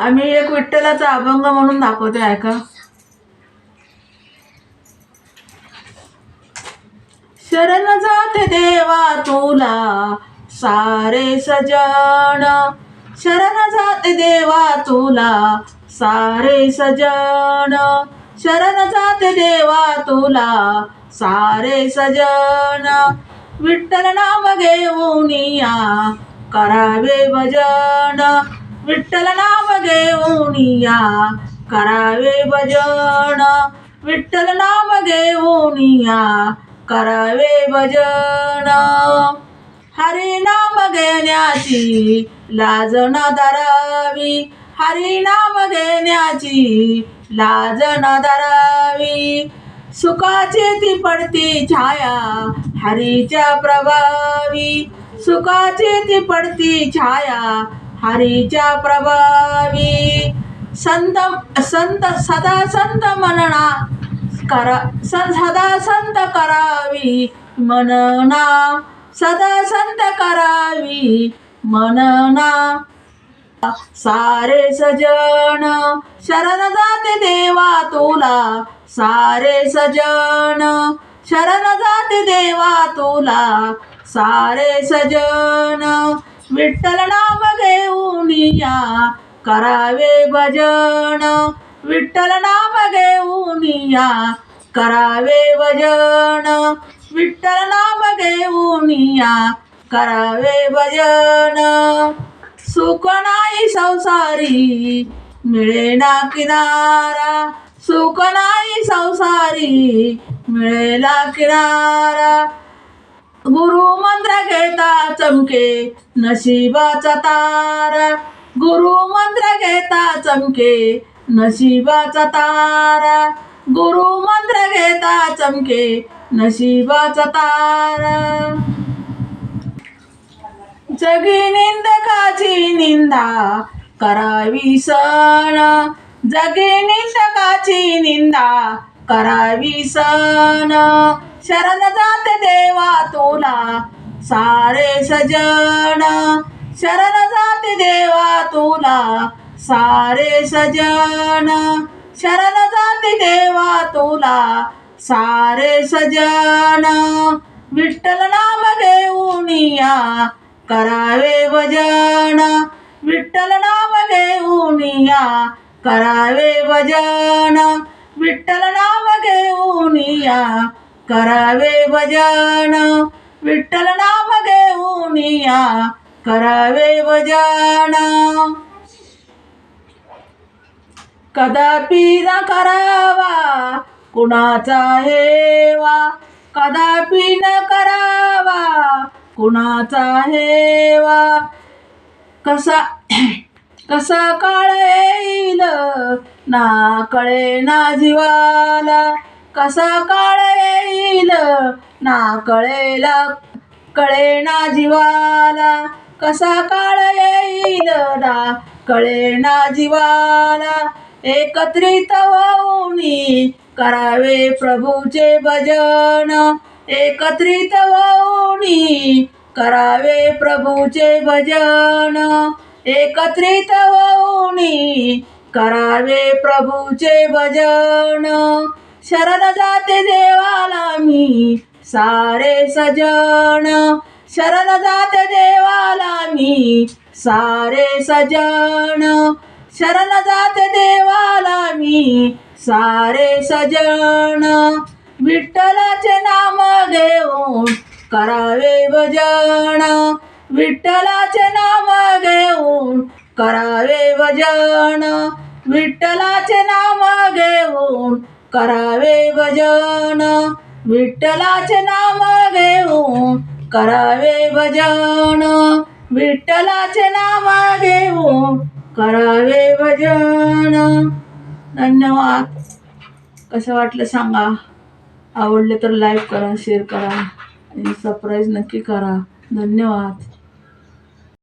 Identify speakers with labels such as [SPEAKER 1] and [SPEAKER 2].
[SPEAKER 1] आम्ही एक विठ्ठलाचा अभंग म्हणून दाखवते ऐका. शरण जाते देवा तुला सारे सजण. शरण जाते देवा तुला सारे सजण. शरण जाते देवा तुला सारे सजण. विठ्ठल नाम घेऊन या करावे भजन. विठ्ठल नाम घेऊनिया करावे भजन. विठ्ठल नाम घेऊनिया करावे भजन. हरी नाम घेण्याची लाज न धरावी. हरी नाम घेण्याची लाज न धरावी. सुखाची ती पडती छाया हरीच्या प्रभावी. सुखाची ती पडती छाया हरीच्या प्रभावी। संत संत सदा संत मनना करा सन सदा संत करावी। मनना सदा संत करावी। मनना सारे सजन शरण जाते देवा तुला। सारे सजन शरण जाते देवा तुला। सारे सजन विठ्ठल मैया करावे भजन. विठ्ठल नाम घेऊन या करावे भजन. विठ्ठल नाम घेऊन या करावे भजन. सुख नाही संसारी मिळेना किनारा. सुख नाही संसारी मिळेला किनारा. गुरु मंत्र घेता चमके नशिबाचा तारा. गुरु मंत्र घेता चमके नशिबाचा तारा. गुरु मंत्र घेता चमके नशिबाचा तारा. जगी निंदकाची निंदा करावी सण. जगी निंदकाची निंदा करावी सण. शरण जात देवा तुला सारे सजण शरण जात देवा तुला सारे सजण शरण जात देवा तुला सारे सजण विठ्ठल नाम घेऊन या करावे भजन. विठ्ठल नाम घेऊन या करावे भजन. विठ्ठल नाम घेऊन या. करावे भजन. विठ्ठल नाम घेऊन या. करावे भजन. कदापि न करावा कुणाचा हेवा. कदापि न करावा कुणाचा हेवा. कसा कसा काळ येईल? ना कळे ना जीवाला कसा काळ येईल? ना कळेला कळे ना जीवाला कसा काळ येईल? ना कळे ना जीवाला एकत्रित होऊन करावे प्रभूचे भजन. एकत्रित होऊन करावे प्रभूचे भजन. एकत्रित होऊन करावे प्रभूचे भजन. शरण जाते देवाला मी सारे सजन. शरण जाते देवाला मी सारे सजन. शरण जाते देवाला मी सारे सजन. विठ्ठलाचे नाम घेऊन करावे भजन. विठ्ठलाचे नाम घेऊन करावे भजन. विठ्ठलाचे नाम घेऊन करावे भजन. विठ्ठलाचे नाम घेऊन करावे भजन. विठ्ठलाचे नाम घेऊन करावे भजन. धन्यवाद. कसं वाटलं सांगा. आवडले तर लाईक करा शेअर करा. आणि सरप्राईज नक्की करा. धन्यवाद.